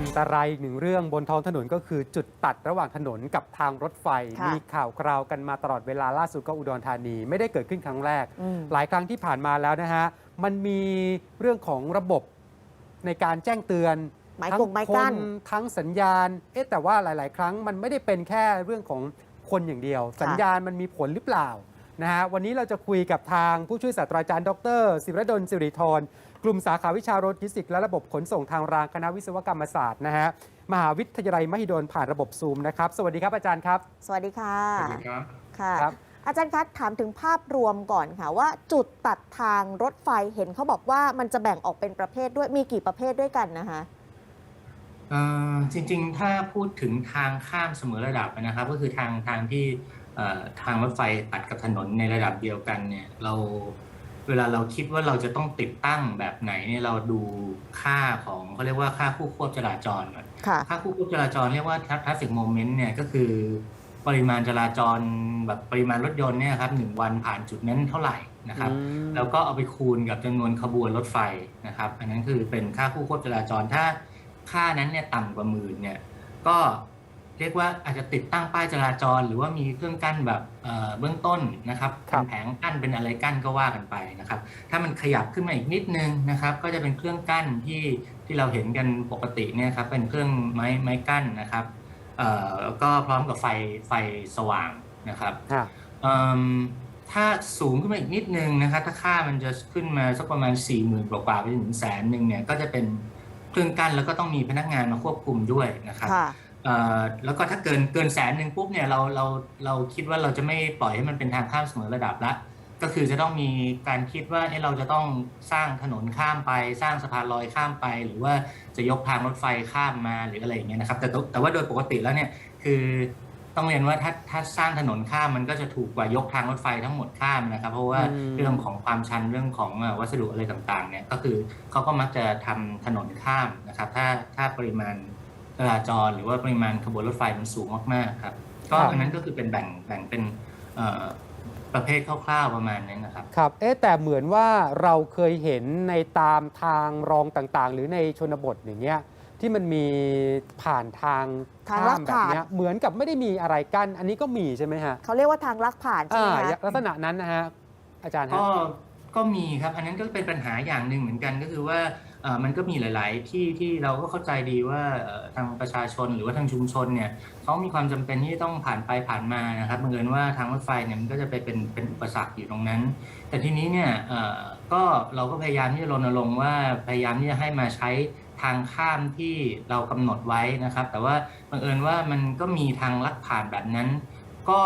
อันตรายอีกหนึ่งเรื่องบนท้องถนนก็คือจุดตัดระหว่างถนนกับทางรถไฟ ค่ะมีข่าวคราวกันมาตลอดเวลาล่าสุดก็อุดรธานี ไม่ได้เกิดขึ้นครั้งแรก อืม หลายครั้งที่ผ่านมาแล้วนะฮะ มันมีเรื่องของระบบในการแจ้งเตือน ไม้ทั้งกงไม้กั้นคนทั้งสัญญาณ เอ๊ะแต่ว่าหลาย ๆ ครั้งมันไม่ได้เป็นแค่เรื่องของคนอย่างเดียว สัญญาณมันมีผลหรือเปล่า นะฮะวันนี้เราจะคุยกับทางผู้ช่วยศาสตราจารย์ ดร ศิรดลสิริธรกลุ่มสาขาวิชาโรถฟิสิกส์และระบบขนส่งทางรางคณะวิศวกรรมศาสตร์นะฮะมหาวิทยาลัยมหิดลผ่านระบบซูมนะครับสวัสดีครับอาจารย์ครับ สวัสดีค่ะสวัสดีครับค่ะครับ อาจารย์คะถามถึงภาพรวมก่อนค่ะว่าจุดตัดทางรถไฟเห็นเขาบอกว่ามันจะแบ่งออกเป็นประเภทด้วยมีกี่ประเภทด้วยกันนะคะเอ่อจริงๆ ถ้าพูดถึงทางข้ามเสมอระดับนะครับ ก็คือทางทางที่เอ่อ ทางรถไฟตัดกับถนนในระดับเดียวกันเนี่ยเราเวลาเราคิดว่าเราจะต้องติดตั้งแบบไหนเนี่ยเราดูค่าของเขาเรียกว่าค่าคู่ควบจราจรก่อนค่ะค่าคู่ควบจราจรเรียกว่า traffic moment เนี่ยก็คือปริมาณจราจรแบบปริมาณรถยนต์เนี่ยครับหนึ่งวันผ่านจุดนั้นเท่าไหร่นะครับอืมแล้วก็เอาไปคูณกับจำนวนขบวนรถไฟนะครับ อันนั้นคือเป็นค่าคู่ควบจราจรถ้าค่านั้นเนี่ยต่ำกว่าหมื่นเนี่ยก็ เรียกว่าอาจจะติดตั้งป้ายจราจร หรือว่ามีเครื่องกั้นแบบเอ่อเบื้องต้นนะครับครัเป็บนแผงกั้นเป็นอะไรกั้นก็ว่ากันไปนะครับ ถ้ามันขยับขึ้นมาอีกนิดนึงนะครับ ก็จะเป็นเครื่องกั้นที่ที่เราเห็นกันปกติเนี่ยครับเป็นเครื่องไม้ไม้กั้นนะครับเอ่อแล้วก็พร้อมกับไฟไฟสว่างนะครับฮะเอิ่มถ้าสูงขึ้นมาอีกนิดนึงนะครับ ถ้าค่ามันจะขึ้นมาสักประมาณ4ี่หมื่นกว่าๆไปถึงแสนหนึ่งเนี่ยก็จะเป็นเครื่องกั้นแล้วก็ต้องมีพนักงานมาควบคุมด้วยนะครับค่ะเอ่อ แล้วก็ถ้าเกินเกินแสนหนึ่งปุ๊บเนี่ยเราเราเราคิดว่าเราจะไม่ปล่อยให้มันเป็นทางข้ามเสมอระดับละก็คือจะต้องมีการคิดว่าเอ๊ะเราจะต้องสร้างถนนข้ามไป สร้างสะพานลอยข้ามไป หรือว่าจะยกทางรถไฟข้ามมาหรืออะไรอย่างเงี้ยนะครับ แต่ตแต่ว่าโดยปกติแล้วเนี่ยคือต้องเรียนว่าถ้าถ้าสร้างถนนข้ามมันก็จะถูกกว่ายกทางรถไฟทั้งหมดข้ามนะครับ เพราะว่าอืมเรื่องของความชันเรื่องของเอ่อวัสดุอะไรต่างๆเนี่ยก็คือเขาก็มักจะทำถนนข้ามนะครับ ถ้าถ้าปริมาณ จราจร หรือว่าปริมาณขบวนรถไฟมันสูงมากๆครับ ก็ครับอันนั้นก็คือเป็นแบ่งแบ่งเป็นเอ่อประเภทคร่าวๆประมาณนั้นนะครับ ครับ เอ๊ะแต่เหมือนว่าเราเคยเห็นในตามทางรองต่างๆ หรือในชนบทอย่างเงี้ยที่มันมีผ่านทางทางข้าลัมดแบบผ่านเนี้ยเหมือนกับไม่ได้มีอะไรกั้นอันนี้ก็มีใช่ไหมฮะเขาเรียกว่าทางลักผ่านใช่อ่าไหมคะลักษณะนั้นนะฮะอาจารย์ฮะก็ก็มีครับ อันนั้นก็เป็นปัญหาอย่างหนึ่งเหมือนกันก็คือว่าเอ่อ มันก็มีหลาย ๆ ที่ที่เราก็เข้าใจดีว่าทางประชาชนหรือว่าทางชุมชนเนี่ยเขามีความจำเป็นที่ต้องผ่านไปผ่านมานะครับบังเอิญว่าทางรถไฟเนี่ยมันก็จะไปเป็นเป็นอุปสรรคอยู่ตรงนั้น แต่ทีนี้เนี่ยก็เราก็พยายามที่จะรณรงค์ว่าพยายามที่จะให้มาใช้ทางข้ามที่เรากำหนดไว้นะครับ แต่ว่าบังเอิญว่ามันก็มีทางลักผ่านแบบนั้น ก็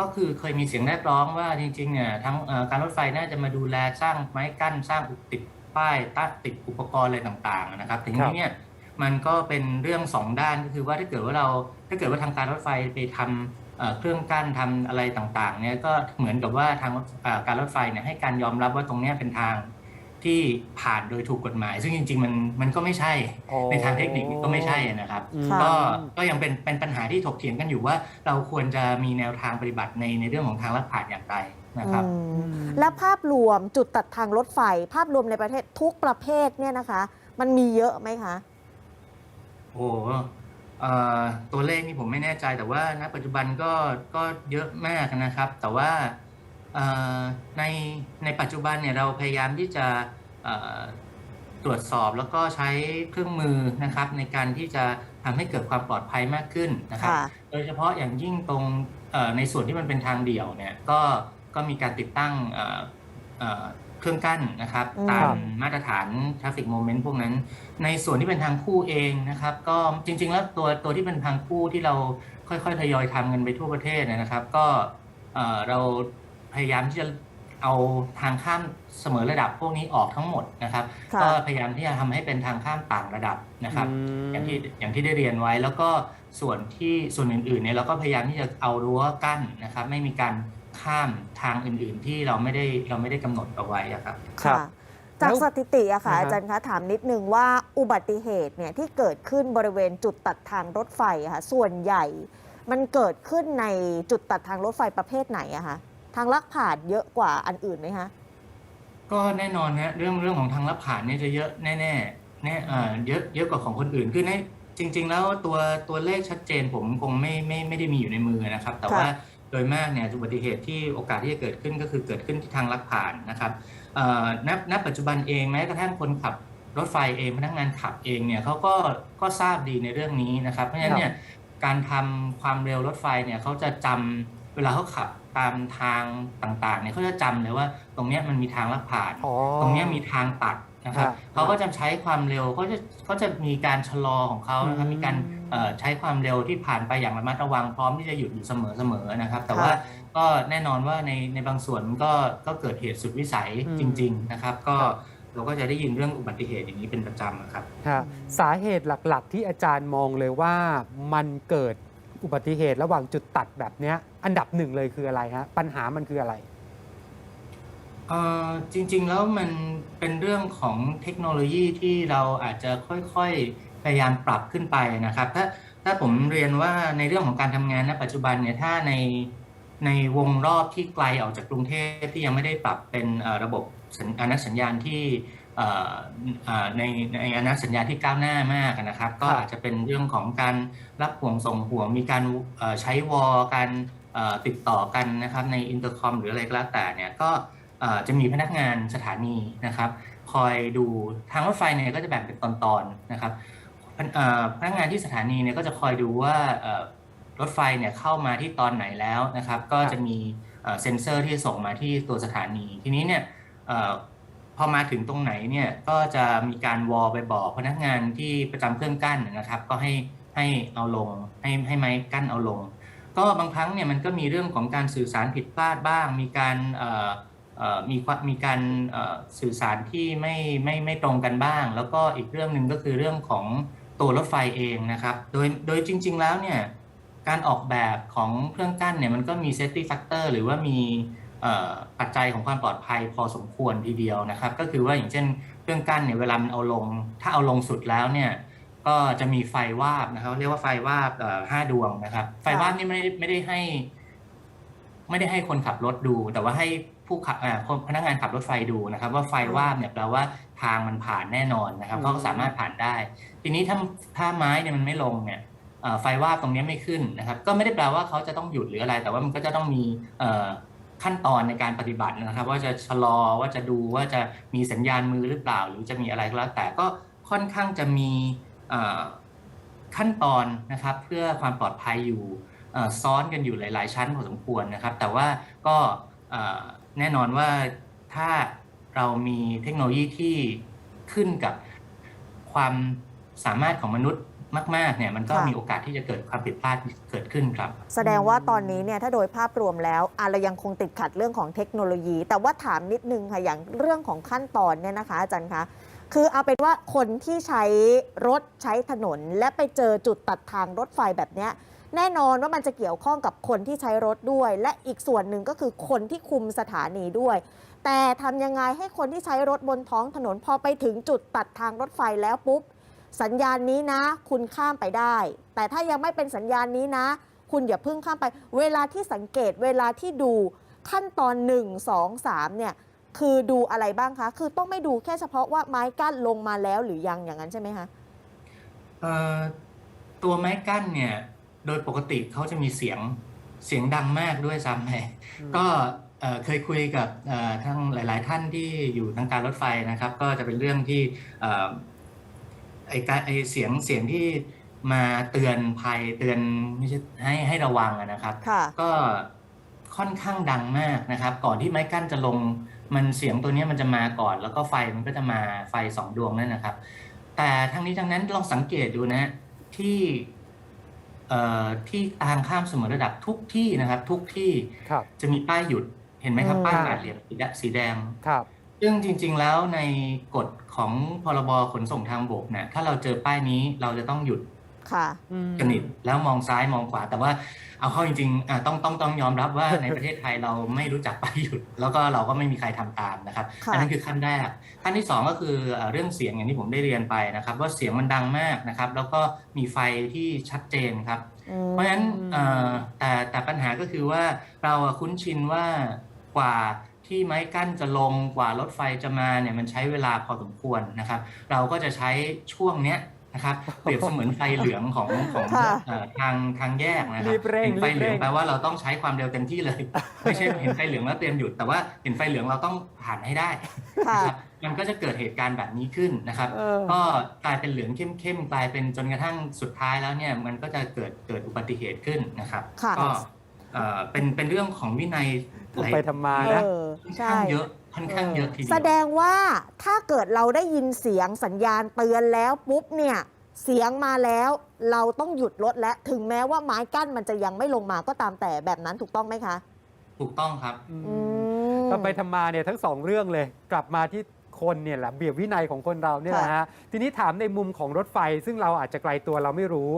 ก็คือเคยมีเสียงเรียกร้องว่าจริงๆเนี่ยทั้งการรถไฟน่าจะมาดูแลสร้างไม้กั้นสร้างติด ป้ายตั้งติดอุปกรณ์อะไรต่างๆนะครับทีครันี้บเนี่ยมันก็เป็นเรื่องสองด้านก็คือว่าถ้าเกิดว่าเราถ้าเกิดว่าทางการรถไฟไปทำเอ่อเครื่องกั้นทำอะไรต่างๆเนี่ยก็เหมือนกับว่าทางรถเอ่อการรถไฟเนี่ยให้การยอมรับว่าตรงเนี้ยเป็นทางที่ผ่านโดยถูกกฎหมาย ซึ่งจริง ๆ มันมันก็ไม่ใช่อ๋อในทางเทคนิคก็ไม่ใช่นะครับอืมค่ะก็ก็ยังเป็นเป็นปัญหาที่ถกเถียงกันอยู่ว่า เราควรจะมีแนวทางปฏิบัติในในเรื่องของทางลัดผ่านอย่างไร นะครับอืมและภาพรวมจุดตัดทางรถไฟ ภาพรวมในประเทศทุกประเภทเนี่ยนะคะ มันมีเยอะไหมคะ โอ้โหเอ่อตัวเลขนี่ผมไม่แน่ใจแต่ว่าณปัจจุบันก็ก็เยอะมากนะครับ แต่ว่าเอ่อในในปัจจุบันเนี่ยเราพยายามที่จะเอ่อตรวจสอบแล้วก็ใช้เครื่องมือนะครับ ในการที่จะทำให้เกิดความปลอดภัยมากขึ้นนะครับค่ะโดยเฉพาะอย่างยิ่งตรงเอ่อในส่วนที่มันเป็นทางเดี่ยวเนี่ยก็ ก็มีการติดตั้งเอ่อเอ่อเครื่องกั้นนะครับอืมตามมาตรฐาน traffic moment พวกนั้น ในส่วนที่เป็นทางคู่เองนะครับ ก็จริง ๆ แล้วตัวตัวที่เป็นทางคู่ที่เราค่อยๆทยอยทำกันไปทั่วประเทศนะครับ ก็เอ่อเราพยายามที่จะ เอาทางข้ามเสมอระดับพวกนี้ออกทั้งหมดนะครับ ค่ะ ก็พยายามที่จะทำให้เป็นทางข้ามต่างระดับนะครับอย่างที่อย่างที่ได้เรียนไว้แล้วก็ส่วนที่ส่วนอื่นๆเนี่ยเราก็พยายามที่จะเอารั้วกั้นนะครับ ไม่มีการข้ามทางอื่นๆ ที่เราไม่ได้เราไม่ได้กำหนดเอาไว้อะครับ ครับค่ะจากแล้วสถิติอะค่ะอ่าฮะ อาจารย์คะถามนิดนึงว่าอุบัติเหตุเนี่ยที่เกิดขึ้นบริเวณจุดตัดทางรถไฟอะค่ะส่วนใหญ่ มันเกิดขึ้นในจุดตัดทางรถไฟประเภทไหนอะคะ ทางลักผ่านเยอะกว่าอันอื่นไหมคะก็แน่นอนนะเรื่องเรื่องของทางลับผ่านเนี่ยจะเยอะแน่ๆเนี่ยเอ่อเยอะเยอะกว่าของคนอื่นคือในจริง ๆ แล้วตัวตัวเลขชัดเจนผมคงไม่ไม่ไม่ได้มีอยู่ในมือนะครับ แต่ค่ะว่าโดยมากเนี่ยอุบัติเหตุที่โอกาสที่จะเกิดขึ้นก็คือเกิดขึ้นที่ทางลักผ่านนะครับเอ่อณณปัจจุบันเองแม้กระทั่งคนขับรถไฟเองพนักงานขับเองเนี่ยเขาก็ก็ทราบดีในเรื่องนี้นะครับ เพราะฉะนั้นเนี่ยการทำความเร็วรถไฟเนี่ยเขาจะจำเวลาเขาขับ ตามทางต่างๆเนี่ยเขาจะจำเลยว่า ตรงเนี้ยมันมีทางลักผ่านอ๋อตรงเนี้ยมีทางตัดนะครับฮะเขาก็จะใช้ความเร็วเขาจะเขาจะมีการชะลอของเขานะครับอืมมีการเอ่อใช้ความเร็วที่ผ่านไปอย่างระมัดระวังพร้อมที่จะหยุดอยู่เสมอเสมอนะครับ แต่ว่าก็แน่นอนว่าในในบางส่วนมันก็ก็เกิดเหตุสุดวิสัยจริง ๆนะครับ ก็เราก็จะได้ยินเรื่องอุบัติเหตุอย่างนี้เป็นประจำอะครับฮะสาเหตุหลักๆ ที่อาจารย์มองเลยว่ามันเกิด อุบัติเหตุระหว่างจุดตัดแบบเนี้ยอันดับหนึ่งเลยคืออะไรฮะปัญหามันคืออะไร เอ่อจริงๆแล้วมันเป็นเรื่องของเทคโนโลยีที่เราอาจจะค่อยๆพยายามปรับขึ้นไปนะครับ ถ้าถ้าผมเรียนว่าในเรื่องของการทำงานณปัจจุบันเนี่ยถ้าในในวงรอบที่ไกลออกจากกรุงเทพที่ยังไม่ได้ปรับเป็นเอ่อระบบสัญอนักสัญญาณที่ ในในอนักสัญญาณที่ก้าวหน้ามากนะครับ ก็ครับอาจจะเป็นเรื่องของการรับห่วงส่งห่วงมีการเอ่อใช้วอลการเอ่อติดต่อกันนะครับในอินเตอร์คอมหรืออะไรก็แล้วแต่เนี่ยก็เอ่อจะมีพนักงานสถานีนะครับ คอยดูทางรถไฟเนี่ยก็จะแบ่งเป็นตอนๆนะครับพนเอ่อพนักงานที่สถานีเนี่ยก็จะคอยดูว่าเอ่อรถไฟเนี่ยเข้ามาที่ตอนไหนแล้วนะครับ ก็จะมีเอ่อเซ็นเซอร์ที่ส่งมาที่ตัวสถานีทีนี้เนี่ยเอ่อ พอมาถึงตรงไหนเนี่ยก็จะมีการวอลไปบอกพนักงานที่ประจำเครื่องกั้นนะครับ ก็ให้ให้เอาลงให้ให้ไม้กั้นเอาลง ก็บางครั้งเนี่ยมันก็มีเรื่องของการสื่อสารผิดพลาดบ้าง มีการมีมีการสื่อสารที่ไม่ไม่ไม่ตรงกันบ้าง แล้วก็อีกเรื่องหนึ่งก็คือเรื่องของตัวรถไฟเองนะครับ โดยโดยจริง ๆ แล้วเนี่ยการออกแบบของเครื่องกั้นเนี่ยมันก็มี safety factor หรือว่ามี ปัจจัยของความปลอดภัยพอสมควรทีเดียวนะครับ ก็คือว่าอย่างเช่นเครื่องกั้นเนี่ยเวลามันเอาลง ถ้าเอาลงสุดแล้วเนี่ยก็จะมีไฟวาบนะครับ เรียกว่าไฟวาบเอ่อห้าดวงนะครับ ไฟวาบนี่ไม่ได้ไม่ได้ให้ ไม่ได้ให้คนขับรถดู แต่ว่าให้ผู้ขับอ่าคนพนักงานขับรถไฟดูนะครับ ว่าไฟวาบเนี่ยแปลว่าทางมันผ่านแน่นอนนะครับอืมเขาก็สามารถผ่านได้ ทีนี้ถ้าถ้าไม้เนี่ยมันไม่ลงเนี่ยเอ่อไฟวาบตรงเนี้ยไม่ขึ้นนะครับ ก็ไม่ได้แปลว่าเขาจะต้องหยุดหรืออะไร แต่ว่ามันก็จะต้องมีเอ่อ ขั้นตอนในการปฏิบัตินะครับ ว่าจะชะลอว่าจะดูว่าจะมีสัญญาณมือหรือเปล่า หรือจะมีอะไรก็แล้วแต่ก็ค่อนข้างจะมีขั้นตอนนะครับเพื่อความปลอดภัยอยู่ซ้อนกันอยู่หลาย ๆ ชั้นพอสมควรนะครับ แต่ว่าก็แน่นอนว่าถ้าเรามีเทคโนโลยีที่ขึ้นกับความสามารถของมนุษย์ มากๆเนี่ยมันก็ค่ะ มีโอกาสที่จะเกิดความผิดพลาดเกิดขึ้นครับ แสดงว่าตอนนี้เนี่ยถ้าโดยภาพรวมแล้วอะเรายังคงติดขัดเรื่องของเทคโนโลยี แต่ว่าถามนิดนึงค่ะอย่างเรื่องของขั้นตอนเนี่ยนะคะอาจารย์คะคือเอาเป็นว่าคนที่ใช้รถใช้ถนน และไปเจอจุดตัดทางรถไฟแบบเนี้ยแน่นอนว่ามันจะเกี่ยวข้องกับคนที่ใช้รถด้วย และอีกส่วนหนึ่งก็คือคนที่คุมสถานีด้วย แต่ทำยังไงให้คนที่ใช้รถบนท้องถนนพอไปถึงจุดตัดทางรถไฟแล้วปุ๊บ สัญญาณนี้นะ คุณข้ามไปได้ แต่ถ้ายังไม่เป็นสัญญาณนี้นะ คุณอย่าเพิ่งข้ามไป เวลาที่สังเกตเวลาที่ดูขั้นตอน 1 2 3เนี่ยคือดูอะไรบ้างคะ คือต้องไม่ดูแค่เฉพาะว่าไม้กั้นลงมาแล้วหรือยังอย่างนั้นใช่ไหมคะเอ่อตัวไม้กั้นเนี่ย โดยปกติเขาจะมีเสียงเสียงดังมากด้วยซ้ำไปอืมก็เอ่อเคยคุยกับเอ่อทั้งหลาย ๆ ท่านที่อยู่ทางการรถไฟนะครับ ก็จะเป็นเรื่องที่เอ่อไอการไอเสียงเสียงที่มาเตือนภัยเตือนไม่ใช่ให้ให้ระวังอะนะครับ ค่ะ ก็ค่อนข้างดังมากนะครับ ก่อนที่ไม้กั้นจะลงมันเสียงตัวเนี้ยมันจะมาก่อน แล้วก็ไฟมันก็จะมาไฟสองดวงนั่นนะครับ แต่ทั้งนี้ทั้งนั้นลองสังเกตดูนะ ที่เอ่อที่ทางข้ามเสมอระดับทุกที่นะครับ ทุกที่ครับ จะมีป้ายหยุดเห็นไหมครับอืม ป้ายแปดเหลี่ยมสีแดสีแดง ครับ ซึ่งจริง ๆ แล้วในกฎของพรบขนส่งทางบกเนี่ยถ้าเราเจอป้ายนี้เราจะต้องหยุดค่ะอืมสนิทแล้วมองซ้ายมองขวา แต่ว่าเอาเข้าจริงๆอะต้องต้องต้องยอมรับว่าในประเทศไทยเราไม่รู้จักป้ายหยุด แล้วก็เราก็ไม่มีใครทำตามนะครับค่ะอันนั้นคือขั้นแรกขั้นที่สองก็คือเอ่อเรื่องเสียงอย่างที่ผมได้เรียนไปนะครับ ว่าเสียงมันดังมากนะครับ แล้วก็มีไฟที่ชัดเจนครับอืมเพราะฉะนั้นเอ่อแต่แต่ปัญหาก็คือว่าเราอะคุ้นชินว่ากว่า ที่ไม้กั้นจะลงกว่ารถไฟจะมาเนี่ยมันใช้เวลาพอสมควรนะครับ เราก็จะใช้ช่วงเนี้ยนะครับเปรียบเสมือนไฟเหลืองของของค่ะเอ่อทางทางแยกนะครับรีบเร่งเห็นไฟเหลืองรีบเร่งแปลว่าเราต้องใช้ความเร็วเต็มที่เลย ไม่ใช่เห็นไฟเหลืองแล้วเตรียมหยุด แต่ว่าเห็นไฟเหลืองเราต้องผ่านให้ได้ค่ะนะครับมันก็จะเกิดเหตุการณ์แบบนี้ขึ้นนะครับเออก็กลายเป็นเหลืองเข้มๆกลายเป็นจนกระทั่งสุดท้ายแล้วเนี่ยมันก็จะเกิดเกิดอุบัติเหตุขึ้นนะครับค่ะก็เอ่อเป็นเป็นเรื่องของวินัยหลาย ไปทำมาเอนะอค่อนใช่ข้างเยอะค่อนข้างเยอะทีเดียว แสดงว่าถ้าเกิดเราได้ยินเสียงสัญญาณเตือนแล้วปุ๊บเนี่ย เสียงมาแล้วเราต้องหยุดรถและถึงแม้ว่าไม้กั้นมันจะยังไม่ลงมาก็ตามแต่แบบนั้นถูกต้องไหมคะถูกต้องครับ อืมทำไปทำมาเนี่ยทั้งสองเรื่องเลย กลับมาที่ คนเนี่ยแหละเบียบวินัยของคนเราเนี่ยแหละฮะทีนี้ถามในมุมของรถไฟ ซึ่งเราอาจจะไกลตัวเราไม่รู้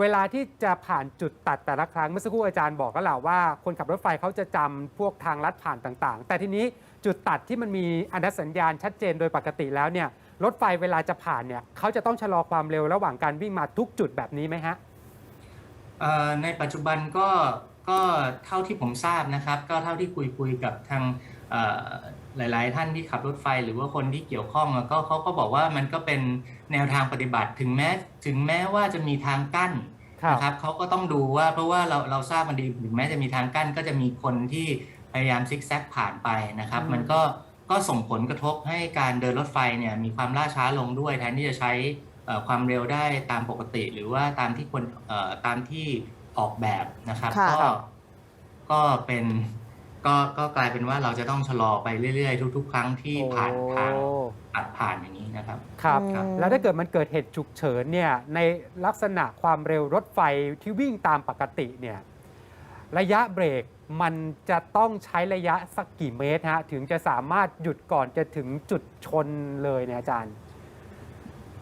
เวลาที่จะผ่านจุดตัดแต่ละครั้งเมื่อสักครู่อาจารย์บอกก็แหละว่า คนขับรถไฟเขาจะจำพวกทางลัดผ่านต่างๆ แต่ทีนี้จุดตัดที่มันมีอันดัสัญญาณชัดเจนโดยปกติแล้วเนี่ยรถไฟเวลาจะผ่านเนี่ยเขาจะต้องชะลอความเร็วระหว่างการวิ่งมาทุกจุดแบบนี้ไหมฮะเอ่อในปัจจุบันก็ก็เท่าที่ผมทราบนะครับ ก็เท่าที่คุยคุยกับทางเอ่อ หลาย ๆ ท่านที่ขับรถไฟหรือว่าคนที่เกี่ยวข้องแล้วก็เขาก็บอกว่ามันก็เป็นแนวทางปฏิบัติถึงแม้ถึงแม้ว่าจะมีทางกั้นครับนะครับเขาก็ต้องดูว่าเพราะว่าเราเราทราบมันดีถึงแม้จะมีทางกั้นก็จะมีคนที่พยายามซิกแซกผ่านไปนะครับอืมมันก็ก็ส่งผลกระทบให้การเดินรถไฟเนี่ยมีความล่าช้าลงด้วยแทนที่จะใช้เอ่อความเร็วได้ตามปกติ หรือว่าตามที่ควรเอ่อตามที่ออกแบบนะครับค่ะก็ก็เป็น ก็ก็กลายเป็นว่าเราจะต้องชะลอไปเรื่อย ๆ ทุก ๆ ครั้งที่ผ่านทางโอ้ตัดผ่านอย่างนี้นะครับ ครับ อืม แล้วถ้าเกิดมันเกิดเหตุฉุกเฉินเนี่ยในลักษณะความเร็วรถไฟที่วิ่งตามปกติเนี่ยระยะเบรกมันจะต้องใช้ระยะสักกี่เมตรฮะถึงจะสามารถหยุดก่อนจะถึงจุดชนเลยเนี่ยอาจารย์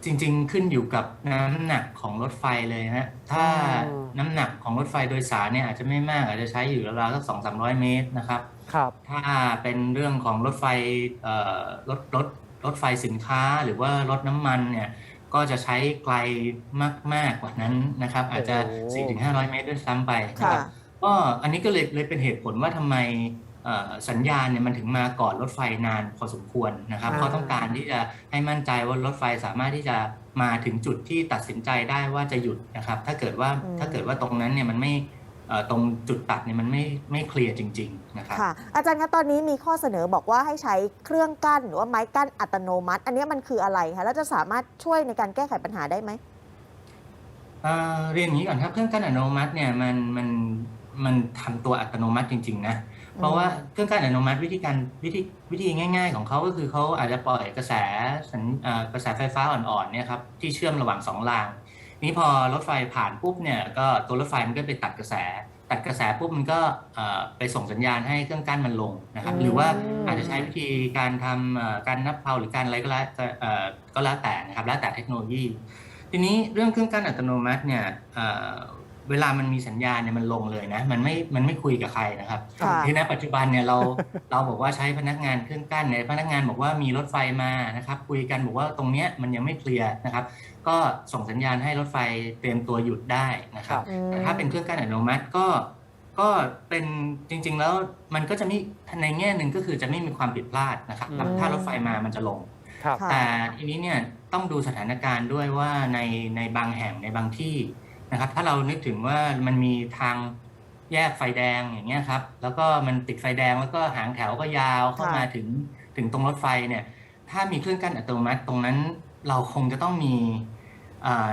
จริง ๆ ขึ้นอยู่กับน้ำหนักของรถไฟเลยนะถ้าอ๋อน้ำหนักของรถไฟโดยสารเนี่ยอาจจะไม่มากอาจจะใช้อยู่ราวๆสักสองสามร้อยเมตรนะครับ ครับ ถ้าเป็นเรื่องของรถไฟเอ่อรถรถรถไฟสินค้าหรือว่ารถน้ำมันเนี่ยก็จะใช้ไกลมาก ๆ กว่านั้นนะครับ อาจจะ โอ้4ถึง500 เมตรด้วยซ้ำไปนะค่ะ ครับก็อันนี้ก็เลยเลยเป็นเหตุผลว่าทำไมเอ่อ สัญญาณเนี่ยมันถึงมาก่อนรถไฟนานพอสมควรนะครับอ่าเขาต้องการที่จะให้มั่นใจว่ารถไฟสามารถที่จะมาถึงจุดที่ตัดสินใจได้ว่าจะหยุดนะครับ ถ้าเกิดว่าอืมถ้าเกิดว่าตรงนั้นเนี่ยมันไม่เอ่อตรงจุดตัดเนี่ยมันไม่ไม่เคลียร์จริง ๆ นะครับค่ะอาจารย์คะตอนนี้มีข้อเสนอบอกว่าให้ใช้เครื่องกั้นหรือว่าไม้กั้นอัตโนมัติ อันนี้มันคืออะไรคะแล้วจะสามารถช่วยในการแก้ไขปัญหาได้ไหมเอ่อเรียนอย่างนี้ก่อนครับเครื่องกั้นอัตโนมัติเนี่ยมันมันมันทำตัวอัตโนมัติจริง ๆ นะ เพราะว่าเครื่องกั้นอัตโนมัติวิธีการวิธีวิธีง่าย ๆ ของเขาก็คือเขาอาจจะปล่อยกระแสสัญเอ่อกระแสไฟฟ้าอ่อนๆเนี่ยครับที่เชื่อมระหว่างสองราง นี้พอรถไฟผ่านปุ๊บเนี่ยก็ตัวรถไฟมันก็ไปตัดกระแส ตัดกระแสปุ๊บมันก็เอ่อไปส่งสัญญาณให้เครื่องกั้นมันลงนะครับอืมหรือว่าอาจจะใช้วิธีการทำเอ่อการนับเพลาหรือการอะไรก็แล้วแต่เอ่อก็แล้วแต่นะครับแล้วแต่เทคโนโลยี ทีนี้เรื่องเครื่องกั้นอัตโนมัติเนี่ย เอ่อเวลามันมีสัญญาณเนี่ยมันลงเลยนะ มันไม่มันไม่คุยกับใครนะครับค่ะที่ในปัจจุบันเนี่ยเราเราบอกว่าใช้พนักงานเครื่องกั้นเนี่ยพนักงานบอกว่ามีรถไฟมานะครับ คุยกันบอกว่าตรงเนี้ยมันยังไม่เคลียร์นะครับ ก็ส่งสัญญาณให้รถไฟเตรียมตัวหยุดได้นะครับอืมแต่ถ้าเป็นเครื่องกั้นอัตโนมัติก็ก็เป็นจริง ๆ แล้วมันก็จะมีในแง่หนึ่งก็คือจะไม่มีความผิดพลาดนะครับอืมถ้ารถไฟมามันจะลงครับค่ะแต่ทีนี้เนี่ยต้องดูสถานการณ์ด้วยว่าในในบางแห่งในบางที่ นะครับ ถ้าเรานึกถึงว่ามันมีทางแยกไฟแดงอย่างเงี้ยครับ แล้วก็มันติดไฟแดงแล้วก็หางแถวก็ยาวเข้ามาถึงถึงตรงรถไฟเนี่ย ถ้ามีเครื่องกั้นอัตโนมัติตรงนั้นเราคงจะต้องมีอ่า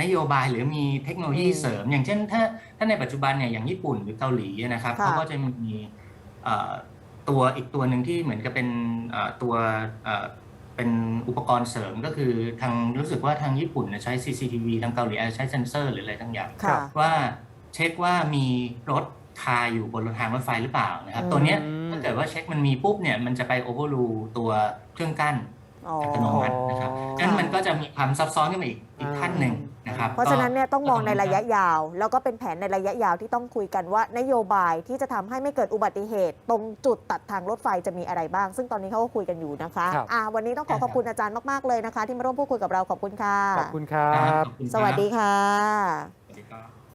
นโยบายหรือมีเทคโนโลยีอืมเสริม อย่างเช่น ถ้าถ้าในปัจจุบันเนี่ยอย่างญี่ปุ่นหรือเกาหลีนะครับค่ะเขาก็จะมีเอ่อตัวอีกตัวหนึ่งที่เหมือนกับเป็นเอ่อตัว เอ่อเป็นอุปกรณ์เสริมก็คือทางรู้สึกว่าทางญี่ปุ่นเนี่ยใช้ CCTV ทางเกาหลีอาจจะใช้เซนเซอร์หรืออะไรทั้งอย่าง ค่ะ ว่าเช็คว่ามีรถคาอยู่บนรถทางรถไฟหรือเปล่านะครับอืมตัวเนี้ยถ้าเกิดว่าเช็คมันมีปุ๊บเนี่ยมันจะไปโอเวอร์รูตัวเครื่องกั้น อ๋ออัตโนมัตินะครับ งั้นมันก็จะมีความซับซ้อนขึ้นมาอีกอีกขั้นหนึ่ง นะครับ เพราะฉะนั้นเนี่ยต้องมองก็ในระยะยาว แล้วก็เป็นแผนในระยะยาวที่ต้องคุยกันว่านโยบายที่จะทำให้ไม่เกิดอุบัติเหตุ ตรงจุดตัดทางรถไฟจะมีอะไรบ้าง ซึ่งตอนนี้เขาก็คุยกันอยู่นะคะครับอ่าวันนี้ต้องขอขอบคุณอาจารย์มากๆเลยนะคะ ที่มาร่วมพูดคุยกับเราขอบคุณค่ะขอบคุณครัครับบขอบคุณครับสวัสดีค่ะสวัสดีครับ